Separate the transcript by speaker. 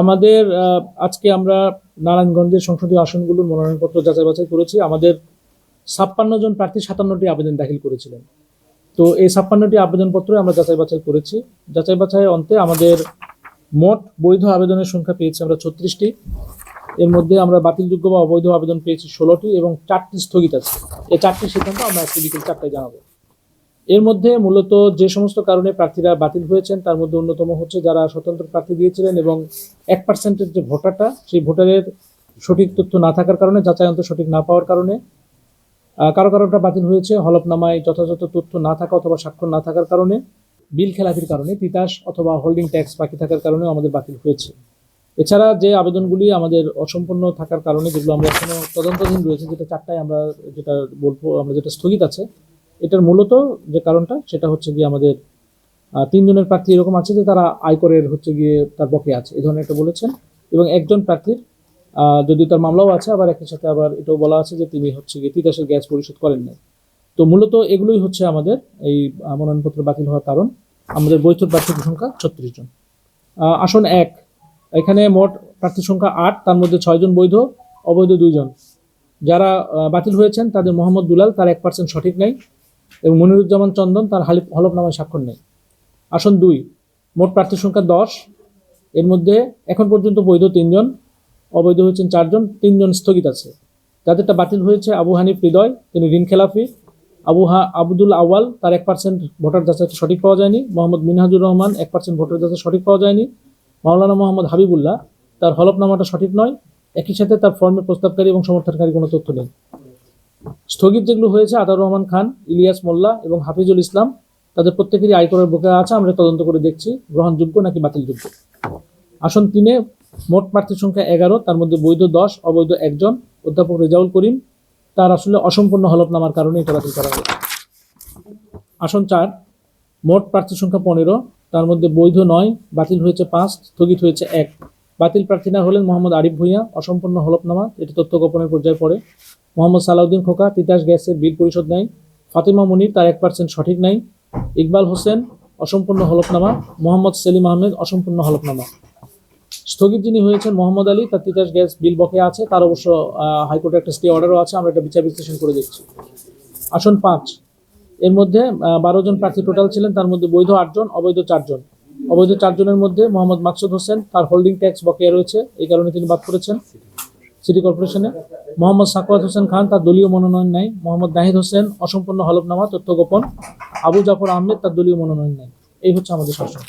Speaker 1: আমাদের আজকে আমরা নারায়ণগঞ্জের সংসদীয় আসনগুলোর মনোনয়নপত্র যাচাই বাছাই করেছি। আমাদের ছাপ্পান্ন জন প্রার্থী সাতান্নটি আবেদন দাখিল করেছিলেন। তো এই ছাপ্পান্নটি আবেদনপত্র আমরা যাচাই বাছাই করেছি। যাচাই বাছাই অন্তে আমাদের মোট বৈধ আবেদনের সংখ্যা পেয়েছি আমরা ছত্রিশটি। এর মধ্যে আমরা বাতিলযোগ্য বা অবৈধ আবেদন পেয়েছি ষোলোটি এবং চারটি স্থগিত আছে। এই চারটি সিদ্ধান্ত আমরা আজকে বিকেল চারটায় জানাব। এর মধ্যে মূলত যে সমস্ত কারণে প্রার্থীরা বাতিল হয়েছেন, তার মধ্যে অন্যতম হচ্ছে যারা স্বতন্ত্র প্রার্থী দিয়েছিলেন এবং এক পার্সেন্টের যে ভোটারটা, সেই ভোটারের সঠিক তথ্য না থাকার কারণে, যাচাই অন্ত সঠিক না পাওয়ার কারণে কারও কারণটা বাতিল হয়েছে, হলফনামায় যথাযথ তথ্য না থাকা অথবা স্বাক্ষর না থাকার কারণে, বিল খেলাপির কারণে, তিতাস অথবা হোল্ডিং ট্যাক্স বাকি থাকার কারণেও আমাদের বাতিল হয়েছে। এছাড়া যে আবেদনগুলি আমাদের অসম্পূর্ণ থাকার কারণে, যেগুলো আমরা এখনও তদন্তাধীন রয়েছে, যেটা চারটায় আমরা যেটা বলব, আমরা যেটা স্থগিত আছে এটার মূলত যে কারণটা, সেটা হচ্ছে গিয়ে আমাদের তিনজনের প্রার্থী এরকম আছে যে তারা আয়করের হচ্ছে গিয়ে তার বকে আছে, এই ধরনের একটা বলেছেন। এবং একজন প্রার্থীর যদি তার মামলাও আছে, আবার একই সাথে আবার এটাও বলা আছে যে তিনি হচ্ছে গিয়ে তিতাসের গ্যাস পরিশোধ করেন নাই। তো মূলত এগুলোই হচ্ছে আমাদের এই মনোনয়নপত্র বাতিল হওয়ার কারণ। আমাদের বৈধ প্রার্থীর সংখ্যা ছত্রিশ জন। আসন এক। এখানে মোট প্রার্থীর সংখ্যা আট, তার মধ্যে ছয়জন বৈধ, অবৈধ দুইজন যারা বাতিল হয়েছেন তাদের মোহাম্মদ দুলাল, তার এক পার্সেন্ট সঠিক নেই। এবং মনিরুজ্জামান চন্দন তার হালিফ হলফনামায় স্বাক্ষর নেই। আসন দুই, মোট প্রার্থীর সংখ্যা দশ। এর মধ্যে এখন পর্যন্ত বৈধ তিনজন, অবৈধ হয়েছেন চারজন, তিনজন স্থগিত আছে। যাদেরটা বাতিল হয়েছে আবু হানিফ হৃদয়, তিনি ঋণ খেলাফি। আবু হা, আবদুল আওয়াল তার এক পার্সেন্ট ভোটার যাচাই সঠিক পাওয়া যায়নি। মোহাম্মদ মিনহাজুর রহমান, এক পার্সেন্ট ভোটার যাচাই সঠিক পাওয়া যায়নি। মাওলানা মোহাম্মদ হাবিবুল্লাহ, তার হলফনামাটা সঠিক নয়। একই সাথে তার ফর্মের প্রস্তাবকারী এবং সমর্থনকারী কোনো তথ্য নেই। স্থগিত যেগুলো হয়েছে, আতাউর রহমান খান, ইলিয়াস মোল্লা এবং হাফিজুল ইসলাম, তাদের প্রত্যেকেরই আয়করের বুকে আছে, আমরা তদন্ত করে দেখছি, গ্রহণযোগ্য নাকি বাতিলযোগ্য। আসন তিনে মোট প্রার্থীর সংখ্যা এগারো, তার মধ্যে বৈধ দশ, অবৈধ একজন, অধ্যাপক রেজাউল করিম, তার আসলে অসম্পূর্ণ হলফনামার কারণে এটা বাতিল করা হয়েছে। আসন চার, মোট প্রার্থীর সংখ্যা পনেরো, তার মধ্যে বৈধ নয়, বাতিল হয়েছে পাঁচ, স্থগিত হয়েছে এক। বাতিল প্রার্থীরা হলেন মোহাম্মদ আরিফ ভূঁইয়া, অসম্পূর্ণ হলফনামা, এটি তথ্য গোপনের পর্যায়ে পড়ে মোহাম্মদ সালাউদ্দিন খোকা, তিতাস গ্যাসের বিল পরিশোধ নাই। ফাতিমা মুনির, তার এক পার্সেন্ট সঠিক নাই। ইকবাল হোসেন, অসম্পূর্ণ হলফনামা। মোহাম্মদ সেলিম আহমেদ, অসম্পূর্ণ হলফনামা। স্থগিত যিনি হয়েছেন মোহাম্মদ আলী, তার তিতাস গ্যাস বিল বকে আছে। তার অবশ্য হাইকোর্টে একটা স্টে অর্ডারও আছে। আমরা এটা বিচার বিশ্লেষণ করে দেখছি। আসন পাঁচ। এর মধ্যে বারো জন প্রার্থী টোটাল ছিলেন। তার মধ্যে বৈধ আটজন, অবৈধ চারজন। অবৈধ চারজনের মধ্যে মোহাম্মদ মাকসুদ হোসেন, তার হোল্ডিং ট্যাক্স বকেয়া রয়েছে, এই কারণে তিনি বাদ পড়েছেন সিটি কর্পোরেশনে মোহাম্মদ সাকওয়াত হোসেন খান, তার দলীয় মনোনয়ন নেয় মোহাম্মদ নাহিদ হোসেন, অসম্পূর্ণ হলফনামা, তথ্য গোপন। আবু জাফর আহমেদ, তার দলীয় মনোনয়ন নেই। এই হচ্ছে আমাদের শাসন